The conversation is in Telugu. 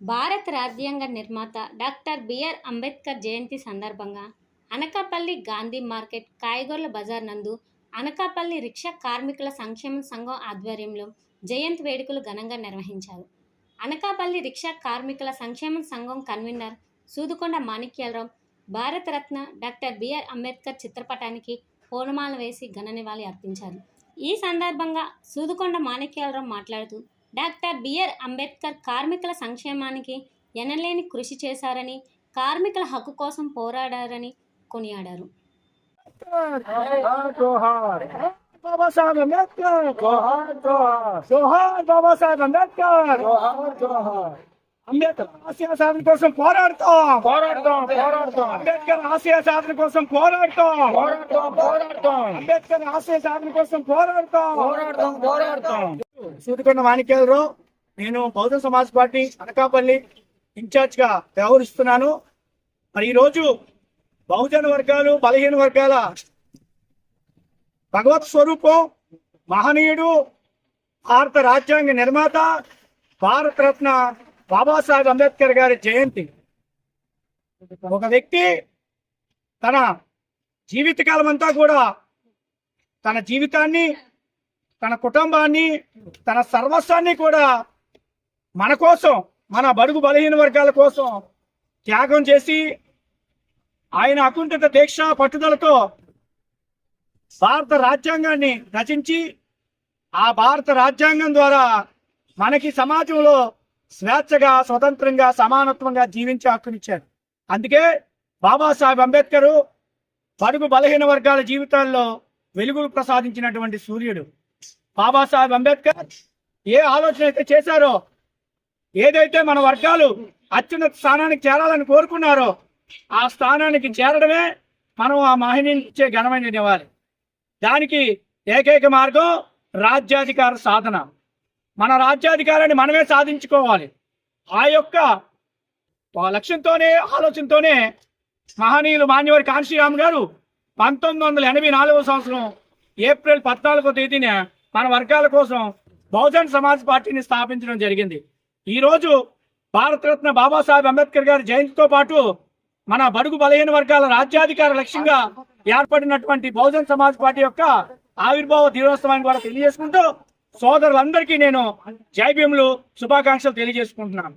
భారత రాజ్యాంగ నిర్మాత డాక్టర్ బిఆర్ అంబేద్కర్ జయంతి సందర్భంగా అనకాపల్లి గాంధీ మార్కెట్ కాయగూరల బజార్ నందు అనకాపల్లి రిక్షా కార్మికుల సంక్షేమ సంఘం ఆధ్వర్యంలో జయంతి వేడుకలు ఘనంగా నిర్వహించారు. అనకాపల్లి రిక్షా కార్మికుల సంక్షేమ సంఘం convener Sudukonda Manikyalarao Bharat Ratna doctor BR Ambedkar చిత్రపటానికి పూలమాల వేసి ఘన నివాళి అర్పించారు. ఈ సందర్భంగా సూదుకొండ మాణిక్యాలరావు మాట్లాడుతూ డాక్టర్ బిఆర్ అంబేద్కర్ కార్మికుల సంక్షేమానికి ఎనలేని కృషి చేశారని కార్మికుల హక్కు కోసం పోరాడారని కొనియాడారు. అంబేద్కర్ జోహార్ ఆసియా సాధన కోసం పోరాడతాం. పోరాడతాం పోరాడతాం. అంబేద్కర్ ఆసియా సాధన కోసం పోరాడతాం. పోరాడతాం పోరాడతాం. అంబేద్కర్ ఆసియా సాధన కోసం పోరాడతాం. పోరాడతాం పోరాడతాం. సూదికొండ మాణిక్యాలరావు నేను బహుజన సమాజ్ పార్టీ అనకాపల్లి ఇన్ఛార్జ్గా వ్యవహరిస్తున్నాను. మరి ఈ రోజు బహుజన వర్గాలు బలహీన వర్గాల భగవత్ స్వరూపం మహనీయుడు భారత రాజ్యాంగ నిర్మాత భారతరత్న బాబాసాహెబ్ అంబేద్కర్ గారి జయంతి. ఒక వ్యక్తి తన జీవితకాలం అంతా కూడా తన జీవితాన్ని తన కుటుంబాన్ని తన సర్వస్వాన్ని కూడా మన కోసం మన బడుగు బలహీన వర్గాల కోసం త్యాగం చేసి ఆయన అకుంఠిత దీక్ష పట్టుదలతో భారత రాజ్యాంగాన్ని రచించి ఆ భారత రాజ్యాంగం ద్వారా మనకి సమాజంలో స్వేచ్ఛగా స్వతంత్రంగా సమానత్వంగా జీవించే హక్కునిచ్చారు. అందుకే బాబాసాహెబ్ అంబేద్కర్ బడుగు బలహీన వర్గాల జీవితాల్లో వెలుగులు ప్రసాదించినటువంటి సూర్యుడు. బాబాసాహెబ్ అంబేద్కర్ ఏ ఆలోచన అయితే చేశారో ఏదైతే మన వర్గాలు అత్యున్నత స్థానానికి చేరాలని కోరుకున్నారో ఆ స్థానానికి చేరడమే మనం ఆ మహిళని ఇచ్చే ఘనమైన నివాలి దానికి ఏకైక మార్గం రాజ్యాధికార సాధన. మన రాజ్యాధికారాన్ని మనమే సాధించుకోవాలి. ఆ యొక్క లక్ష్యంతోనే ఆలోచనతోనే మహనీయులు మాన్యవారి కాంశీరామ్ గారు పంతొమ్మిది వందల ఎనభై నాలుగవ సంవత్సరం ఏప్రిల్ పద్నాలుగో తేదీన మన వర్గాల కోసం బహుజన్ సమాజ్ పార్టీని స్థాపించడం జరిగింది. ఈరోజు భారతరత్న బాబాసాహెబ్ అంబేద్కర్ గారి జయంతితో పాటు మన బడుగు బలహీన వర్గాల రాజ్యాధికార లక్ష్యంగా ఏర్పడినటువంటి బహుజన్ సమాజ్ పార్టీ యొక్క ఆవిర్భావ దినోత్సవాన్ని కూడా తెలియజేసుకుంటూ సోదరులందరికీ నేను జైభీములు శుభాకాంక్షలు తెలియజేసుకుంటున్నాను.